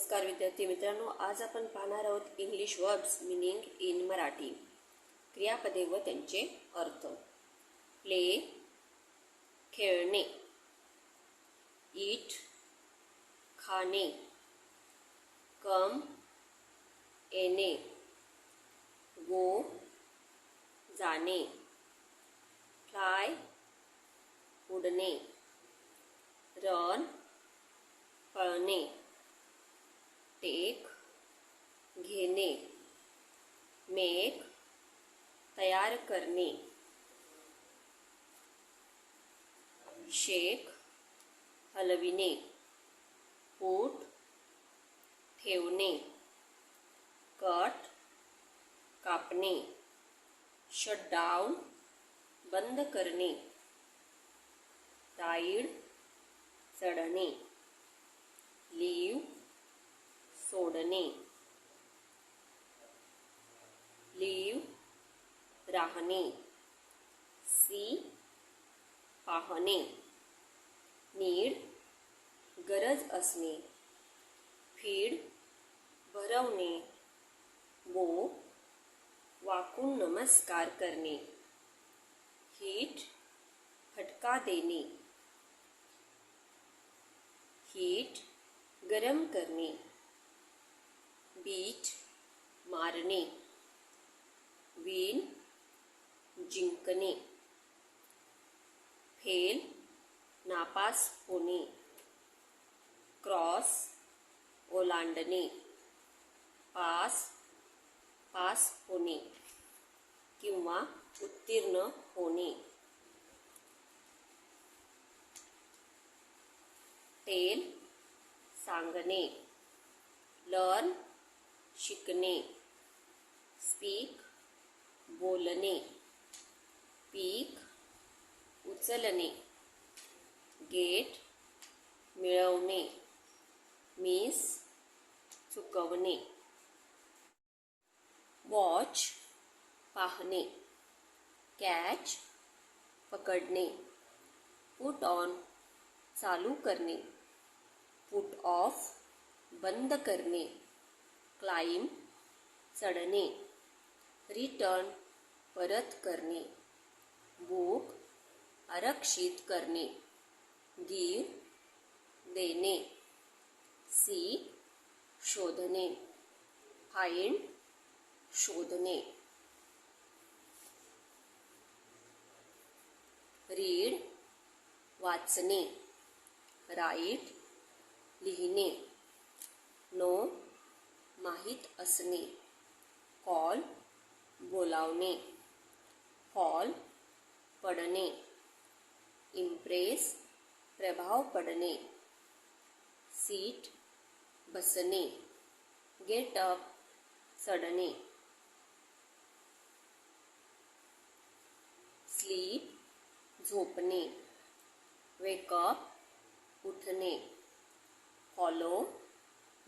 नमस्कार विद्यार्थी मित्रांनो आज आपण पाहणार आहोत English verbs meaning in Marathi. क्रियापदे व त्यांचे अर्थ. प्ले खेळणे ईट खाणे कम येणे गो जाणे फ्लाय उडणे रन पळणे. टेक घेणे मेक तयार करणे. शेक हलविणे पूट ठेवणे कट कापणे शटडाऊन बंद करणे टाईड चढणे. सोडणे लीव राहणे सी पाहणे नीड गरज असणे फ़ीड भरवणे बो वाकून नमस्कार करणे हीट फटका देणे हीट गरम करणे बीट मारणे विन जिंकणे फेल नापास होणे क्रॉस ओलांडणे पास पास होने किंवा उत्तीर्ण होणे टेल सांगणे, लर्न शिकणे स्पीक बोलने पीक उचलने गेट मिळवणे मिस चुकवणे वॉच पाहणे कॅच पकडणे पुट ऑन चालू करणे पुट ऑफ़ बंद करणे. क्लाइम चढणे रिटर्न परत करणे बुक आरक्षित करणे गिव देणे सी शोधणे फाइंड शोधणे रीड वाचणे राईट लिहिणे नो माहीत असणे. कॉल बोलावणे. फॉल पडणे. इम्प्रेस प्रभाव पडणे. सीट बसणे. गेट अप चढणे. स्लीप झोपणे. वेकअप उठणे. फॉलो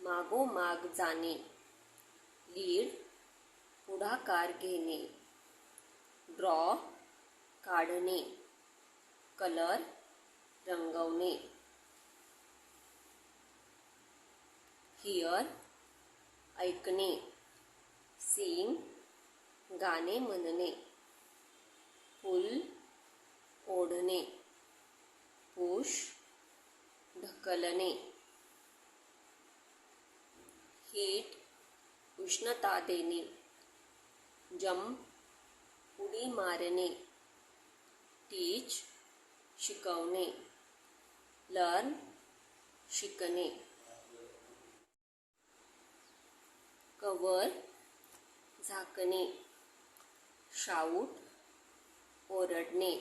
मागोमाग जाणे लीड पुढाकार घेणे ड्रॉ काढणे कलर रंगवणे. हिअर ऐकणे सिंग गाणे म्हणणे फुल ओढणे पुश ढकलणे. हीट उष्णता देणे. जंप उडी मारणे. टीच शिकवणे. लर्न शिकणे. कवर झाकणे. शाऊट ओरडणे.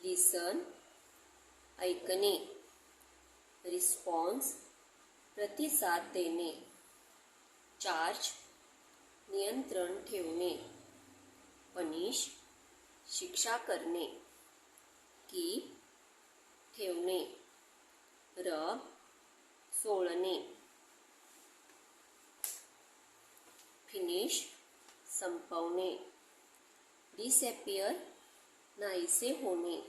लिसन ऐकणे. रिस्पॉन्स प्रतिसाद देणे. चार्ज नियंत्रण ठेवणे. पनिश शिक्षा करणे. की, ठेवणे. रब सोळणे फिनिश संपवणे. डिसॅपियर नाहीसे होणे.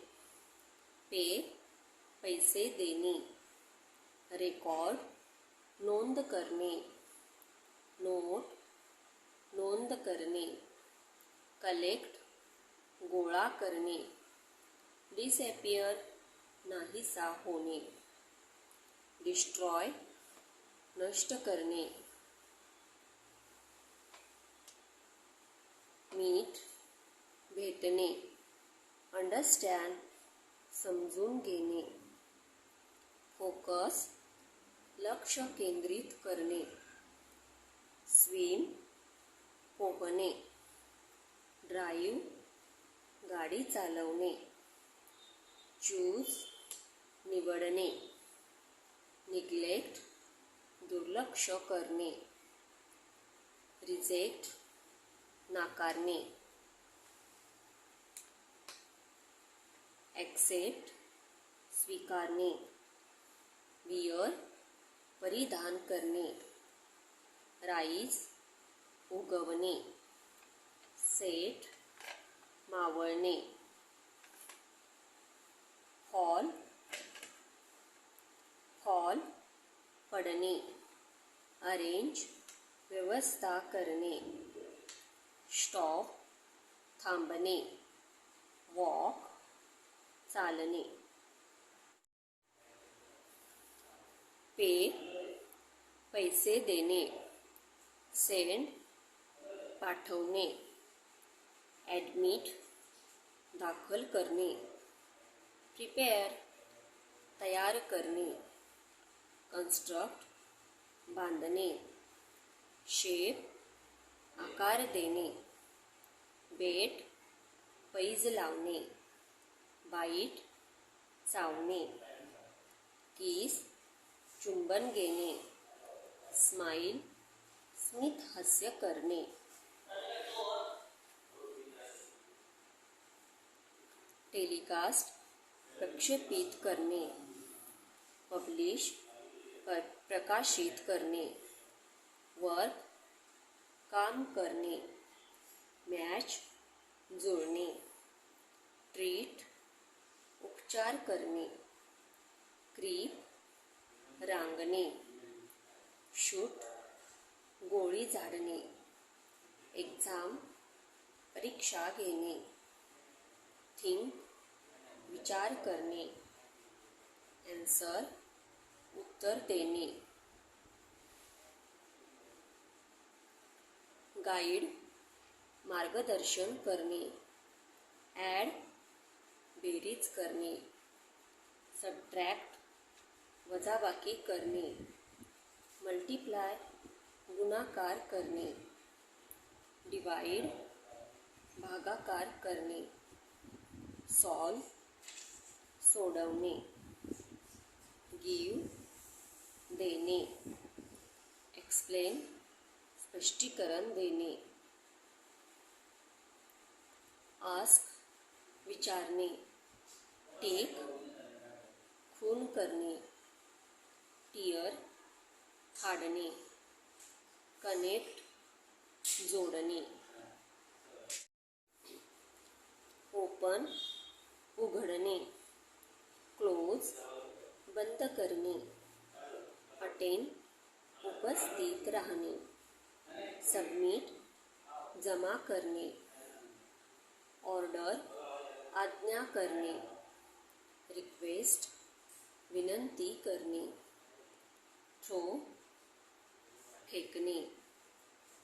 पे पैसे देणे. रेकॉर्ड नोंद करणे. नोट. नोंद करणे. कलेक्ट गोळा करणे. डिसॅपियर नाहीसा होणे. डिस्ट्रॉय नष्ट करणे. मीट भेटणे. अंडरस्टँड समजून घेणे. फोकस लक्ष केंद्रित करणे. स्विम पोहणे. ड्राईव्ह गाडी चालवणे. चूज निवडणे. निग्लेक्ट दुर्लक्ष करणे. रिजेक्ट नाकारणे. ॲक्सेप्ट स्वीकारणे. वियर परिधान करणे. राईस उगवणे. सेट मावळणे. फॉल फॉल पडणे. अरेंज व्यवस्था करणे. स्टॉप थांबणे. वॉक चालणे. पे पैसे देणे. सेंड पाठवणे. ॲडमिट दाखल करणे. प्रिपेअर तयार करणे. कन्स्ट्रक्ट बांधणे. शेप आकार देणे. बेट पैज लावणे. बाईट चावणे. किस चुंबन घेणे. स्माईल स्मित हास्य करणे। टेलिकास्ट प्रक्षेपित करणे। पब्लिश प्रकाशित करणे। वर्क काम करणे। मॅच जुळणे ट्रीट उपचार करणे। क्रीप रांगणे। शूट गोळी झाडणे एक्झाम परीक्षा घेणे थिंक विचार करणे ॲन्सर उत्तर देणे. गाईड मार्गदर्शन करणे. ॲड बेरीज करणे. सबट्रॅक्ट वजाबाकी करणे. मल्टीप्लाई गुणाकार करने डिवाइड भागाकार करने सॉल्व सोडवने गिव देने एक्सप्लेन स्पष्टीकरण देने आस्क विचारने टेक खून करने टीयर फाडणे कनेक्ट जोडणे. ओपन उघडणे. क्लोज बंद करणे. अटेंड उपस्थित राहणे. सबमिट जमा करणे. ऑर्डर आज्ञा करणे. रिक्वेस्ट विनंती करणे. थ्रो फेकणे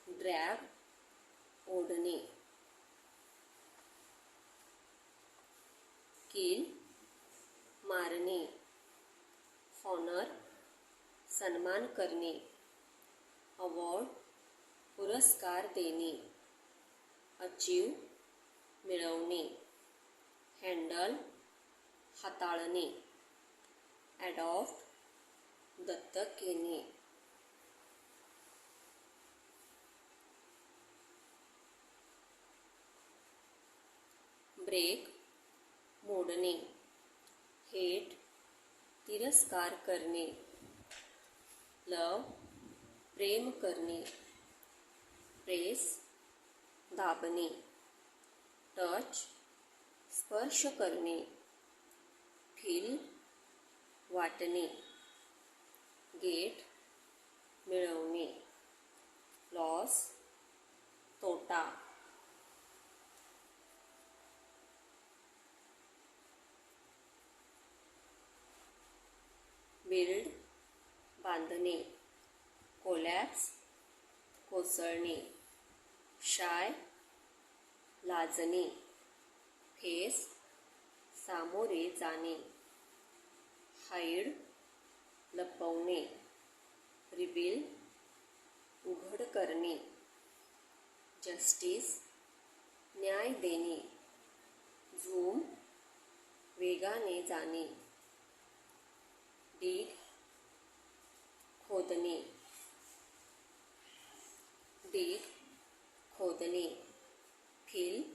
ड्रॅग ओढणे किल मारने हॉनर सन्मान करणे अवॉर्ड पुरस्कार देने अचीव मिळवणे हँडल हाताळणे ॲडॉप्ट दत्तक घेणे ब्रेक मोडणे हेट, तिरस्कार करणे लव, प्रेम करणे प्रेस दाबणे टच, स्पर्श करणे फील, वाटने, गेट, मिळवणे, लॉस, तोटा. बिल्ड बांधणे कोलॅप्स कोसळणे शाय लाजणे फेस सामोरे जाणे हाईड लपवणे रिबिल उघड करणे जस्टिस न्याय देणे झूम वेगाने जाणे. देख खोदने। देख खोदने। फिल